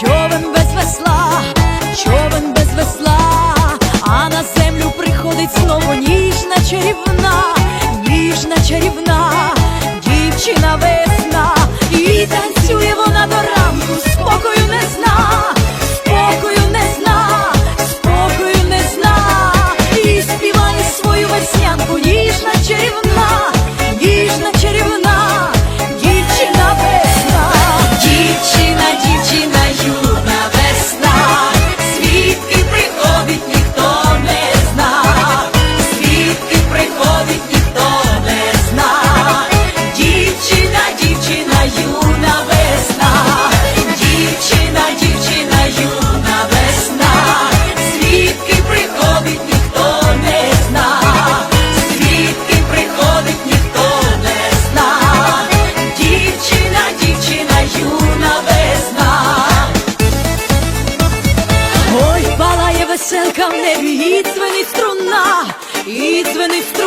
човен без весла, човен без весла, а на землю приходить знову ніжна чарівна, ніжна чарівна. even if